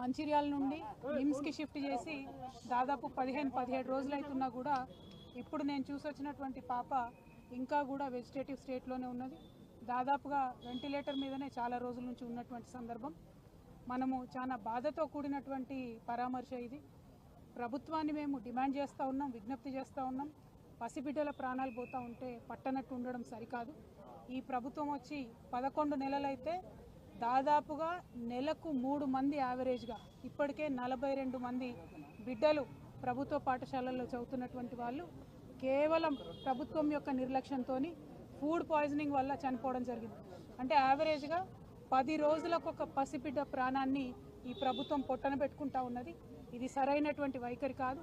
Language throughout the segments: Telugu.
మంచిర్యాల నుండి నిమ్స్కి షిఫ్ట్ చేసి దాదాపు పదిహేను పదిహేడు రోజులు అవుతున్నా కూడా ఇప్పుడు నేను చూసొచ్చినటువంటి పాప ఇంకా కూడా వెజిటేటివ్ స్టేట్లోనే ఉన్నది. దాదాపుగా వెంటిలేటర్ మీదనే చాలా రోజుల నుంచి ఉన్నటువంటి సందర్భం. మనము చాలా బాధతో కూడినటువంటి పరామర్శ ఇది. ప్రభుత్వాన్ని మేము డిమాండ్ చేస్తూ ఉన్నాం విజ్ఞప్తి చేస్తూ ఉన్నాం. పసిబిడ్డల ప్రాణాలు పోతూ ఉంటే పట్టనట్టు ఉండడం సరికాదు. ఈ ప్రభుత్వం వచ్చి పదకొండు నెలలైతే దాదాపుగా నెలకు మూడు మంది యావరేజ్గా ఇప్పటికే నలభై రెండు మంది బిడ్డలు ప్రభుత్వ పాఠశాలల్లో చదువుతున్నటువంటి వాళ్ళు కేవలం ప్రభుత్వం యొక్క నిర్లక్ష్యంతో ఫుడ్ పాయిజనింగ్ వల్ల చనిపోవడం జరిగింది. అంటే యావరేజ్గా పది రోజులకు ఒక పసిబిడ్డ ప్రాణాన్ని ఈ ప్రభుత్వం పొట్టన పెట్టుకుంటా ఉన్నది. ఇది సరైనటువంటి వైఖరి కాదు.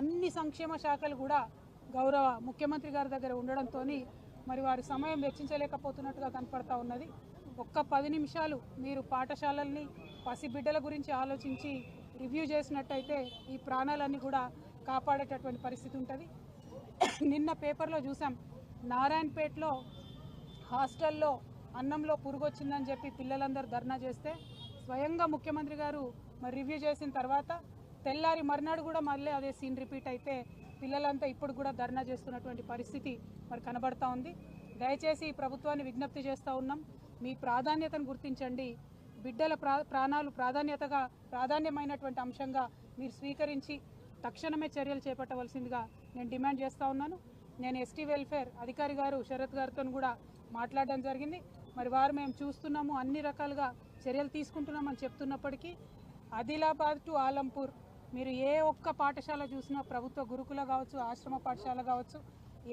అన్ని సంక్షేమ శాఖలు కూడా గౌరవ ముఖ్యమంత్రి గారి దగ్గర ఉండడంతో మరి వారి సమయం వెచ్చించలేకపోతున్నట్టుగా కనపడతా ఉన్నది. ఒక్క పది నిమిషాలు మీరు పాఠశాలల్ని పసిబిడ్డల గురించి ఆలోచించి రివ్యూ చేసినట్టయితే ఈ ప్రాణాలన్నీ కూడా కాపాడేటటువంటి పరిస్థితి ఉంటుంది. నిన్న పేపర్లో చూసాం నారాయణపేటలో హాస్టల్లో అన్నంలో పురుగు వచ్చిందని చెప్పి పిల్లలందరూ ధర్నా చేస్తే స్వయంగా ముఖ్యమంత్రి గారు మరి రివ్యూ చేసిన తర్వాత తెల్లారి మర్నాడు కూడా మళ్ళీ అదే సీన్ రిపీట్ అయితే పిల్లలంతా ఇప్పుడు కూడా ధర్నా చేస్తున్నటువంటి పరిస్థితి మరి కనబడతా ఉంది. దయచేసి ఈ ప్రభుత్వాన్ని విజ్ఞప్తి చేస్తూ ఉన్నాం. మీ ప్రాధాన్యతను గుర్తించండి. బిడ్డల ప్రా ప్రాణాలు ప్రాధాన్యతగా ప్రాధాన్యమైనటువంటి అంశంగా మీరు స్వీకరించి తక్షణమే చర్యలు చేపట్టవలసిందిగా నేను డిమాండ్ చేస్తూ ఉన్నాను. నేను ఎస్టీ వెల్ఫేర్ అధికారి గారు శరత్ గారితో కూడా మాట్లాడడం జరిగింది. మరి వారు మేము చూస్తున్నాము అన్ని రకాలుగా చర్యలు తీసుకుంటున్నామని చెప్తున్నప్పటికీ ఆదిలాబాద్ టు ఆలంపూర్ మీరు ఏ ఒక్క పాఠశాల చూసినా ప్రభుత్వ గురుకుల కావచ్చు ఆశ్రమ పాఠశాల కావచ్చు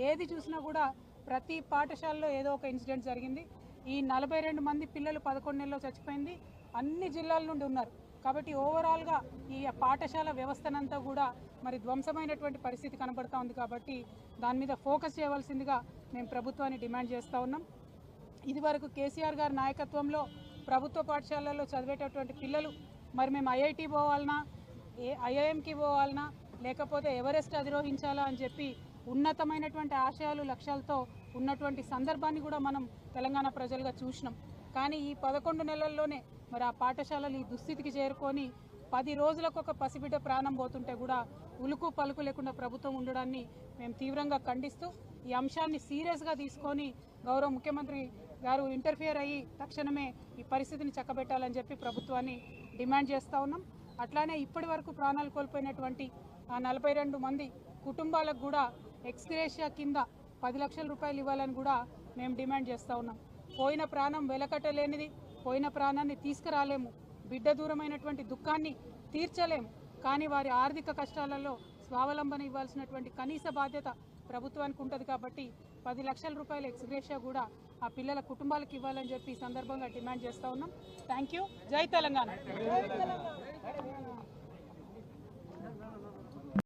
ఏది చూసినా కూడా ప్రతి పాఠశాలలో ఏదో ఒక ఇన్సిడెంట్ జరిగింది. ఈ నలభై రెండు మంది పిల్లలు పదకొండు నెలలో చచ్చిపోయింది. అన్ని జిల్లాల నుండి ఉన్నారు. కాబట్టి ఓవరాల్గా ఈ పాఠశాల వ్యవస్థనంతా కూడా మరి ధ్వంసమైనటువంటి పరిస్థితి కనబడతా ఉంది కాబట్టి దాని మీద ఫోకస్ చేయవలసిందిగా మేము ప్రభుత్వాన్ని డిమాండ్ చేస్తూ ఉన్నాం. ఇదివరకు కేసీఆర్ గారి నాయకత్వంలో ప్రభుత్వ పాఠశాలల్లో చదివేటటువంటి పిల్లలు మరి మేము ఐఐటి పోవాలనా ఏ ఐఐఎంకి పోవాలనా లేకపోతే ఎవరెస్ట్ అధిరోహించాలా అని చెప్పి ఉన్నతమైనటువంటి ఆశయాలు లక్ష్యాలతో ఉన్నటువంటి సందర్భాన్ని కూడా మనం తెలంగాణ ప్రజలుగా చూసినాం. కానీ ఈ పదకొండు నెలల్లోనే మరి ఆ పాఠశాలలు ఈ దుస్థితికి చేరుకొని పది రోజులకు ఒక పసిబిడ్డ ప్రాణం పోతుంటే కూడా ఉలుకు పలుకు లేకుండా ప్రభుత్వం ఉండడాన్ని మేము తీవ్రంగా ఖండిస్తూ ఈ అంశాన్ని సీరియస్గా తీసుకొని గౌరవ ముఖ్యమంత్రి గారు ఇంటర్ఫియర్ అయ్యి తక్షణమే ఈ పరిస్థితిని చక్కబెట్టాలని చెప్పి ప్రభుత్వాన్ని డిమాండ్ చేస్తూ ఉన్నాం. అట్లానే ఇప్పటి వరకు ప్రాణాలు కోల్పోయినటువంటి ఆ నలభై రెండు మంది కుటుంబాలకు కూడా ఎక్స్గ్రేషియా కింద పది లక్షల రూపాయలు ఇవ్వాలని కూడా మేము డిమాండ్ చేస్తూ ఉన్నాం. పోయిన ప్రాణం వెలకట్టలేనిది పోయిన ప్రాణాన్ని తీసుకురాలేము బిడ్డ దూరమైనటువంటి దుఃఖాన్ని తీర్చలేము. కానీ వారి ఆర్థిక కష్టాలలో స్వావలంబన ఇవ్వాల్సినటువంటి కనీస బాధ్యత ప్రభుత్వానికి ఉంటుంది కాబట్టి పది లక్షల రూపాయల ఎక్స్గ్రేషియా కూడా ఆ పిల్లల కుటుంబాలకు ఇవ్వాలని చెప్పి ఈ సందర్భంగా డిమాండ్ చేస్తూ ఉన్నాం. థ్యాంక్ యూ జై తెలంగాణ.